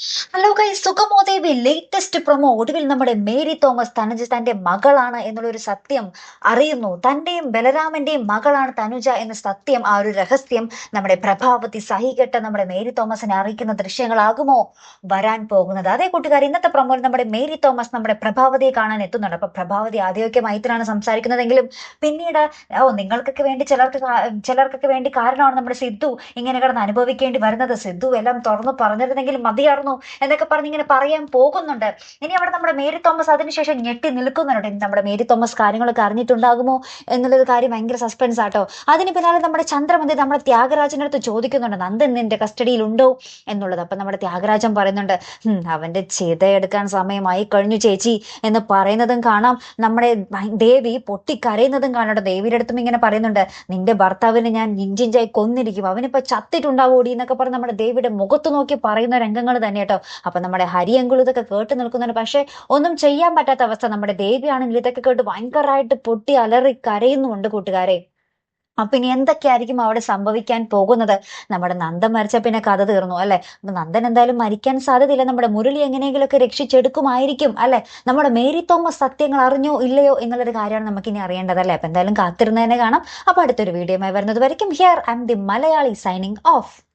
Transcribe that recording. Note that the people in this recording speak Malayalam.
Hello guy Sukhamodevi latest promo ഒടുവിൽ നമ്മുടെ മേരി തോമസ് തനുജ തന്റെ മകളാണ് എന്നുള്ള ഒരു സത്യം അറിയുന്നു. തന്റെയും ബലരാമന്റെയും മകളാണ് തനുജ എന്ന സത്യം ആ ഒരു രഹസ്യം നമ്മുടെ പ്രഭാവതി സഹികെട്ട നമ്മുടെ മേരി തോമസിനെ അറിയിക്കുന്ന ദൃശ്യങ്ങളാകുമോ? വരാൻ പോകുന്നത്. അതേ കൂട്ടുകാർ ഇന്നത്തെ പ്രൊമോയിൽ നമ്മുടെ മേരി തോമസ് നമ്മുടെ പ്രഭാവതിയെ കാണാൻ എത്തുന്നുണ്ട്. അപ്പൊ പ്രഭാവതി ആദ്യമൊക്കെ മൈത്രാണ് സംസാരിക്കുന്നതെങ്കിലും പിന്നീട് ഓ നിങ്ങൾക്കൊക്കെ വേണ്ടി ചിലർക്ക് ചിലർക്കൊക്കെ വേണ്ടി കാരണമാണ് നമ്മുടെ സിദ്ധു ഇങ്ങനെ കിടന്ന് അനുഭവിക്കേണ്ടി വരുന്നത്. സിദ്ധു എല്ലാം തുറന്നു പറഞ്ഞിരുന്നെങ്കിൽ മതിയായിരുന്നു. എന്നൊക്കെ പറഞ്ഞ് ഇങ്ങനെ പറയാൻ പോകുന്നുണ്ട്. ഇനി അവിടെ നമ്മുടെ മേരി തോമസ് അതിനുശേഷം ഞെട്ടി നിൽക്കുന്നുണ്ട്. നമ്മുടെ മേരി തോമസ് കാര്യങ്ങളൊക്കെ അറിഞ്ഞിട്ടുണ്ടാകുമോ എന്നുള്ളൊരു കാര്യം ഭയങ്കര സസ്പെൻസ് ആട്ടോ. അതിന് പിന്നാലെ നമ്മുടെ ചന്ദ്രമതി നമ്മുടെ ത്യാഗരാജന്റെ അടുത്ത് ചോദിക്കുന്നുണ്ട്. നന്ദൻ നിന്റെ കസ്റ്റഡിയിലുണ്ടോ എന്നുള്ളത്. അപ്പൊ നമ്മുടെ ത്യാഗരാജൻ പറയുന്നുണ്ട് "ഹും, അവന്റെ ചിതയെടുക്കാൻ സമയമായി കഴിഞ്ഞു ചേച്ചി എന്ന് പറയുന്നതും കാണാം. നമ്മുടെ ദേവി പൊട്ടിക്കരയുന്നതും കാണാം ദേവിയുടെ അടുത്തും ഇങ്ങനെ പറയുന്നുണ്ട് നിന്റെ ഭർത്താവിനെ ഞാൻ ഇഞ്ചിഞ്ചായി കൊന്നിരിക്കും. അവനിപ്പോ ചത്തിട്ടുണ്ടാവൂടി എന്നൊക്കെ പറഞ്ഞ് നമ്മുടെ ദേവിയുടെ മുഖത്ത് നോക്കി പറയുന്ന രംഗങ്ങൾ തന്നെ കേട്ടോ. അപ്പൊ നമ്മുടെ ഹരിയങ്കുൾ ഇതൊക്കെ കേട്ട് നിൽക്കുന്നുണ്ട്. പക്ഷെ ഒന്നും ചെയ്യാൻ പറ്റാത്ത അവസ്ഥ. നമ്മുടെ ദേവിയാണെങ്കിൽ ഇതൊക്കെ കേട്ട് ഭയങ്കരമായിട്ട് പൊട്ടി അലറി കരയുന്നുണ്ട് കൂട്ടുകാരെ. അപ്പൊ ഇനി എന്തൊക്കെയായിരിക്കും അവിടെ സംഭവിക്കാൻ പോകുന്നത്? നമ്മുടെ നന്ദൻ മരിച്ച പിന്നെ കഥ തീർന്നു അല്ലെ? നന്ദൻ എന്തായാലും മരിക്കാൻ സാധ്യതയില്ല. നമ്മുടെ മുരളി എങ്ങനെയെങ്കിലുമൊക്കെ രക്ഷിച്ചെടുക്കുമായിരിക്കും അല്ലെ? നമ്മുടെ മേരി തോമസ് സത്യങ്ങൾ അറിഞ്ഞോ ഇല്ലയോ എന്നുള്ളൊരു കാര്യമാണ് നമുക്ക് ഇനി അറിയേണ്ടത് അല്ലെ? അപ്പൊ എന്തായാലും കാത്തിരുന്നതിനെ കാണാം. അപ്പൊ അടുത്തൊരു വീഡിയോയുമായി വരുന്നത് വരയ്ക്കും. Here I'm the Malayali signing off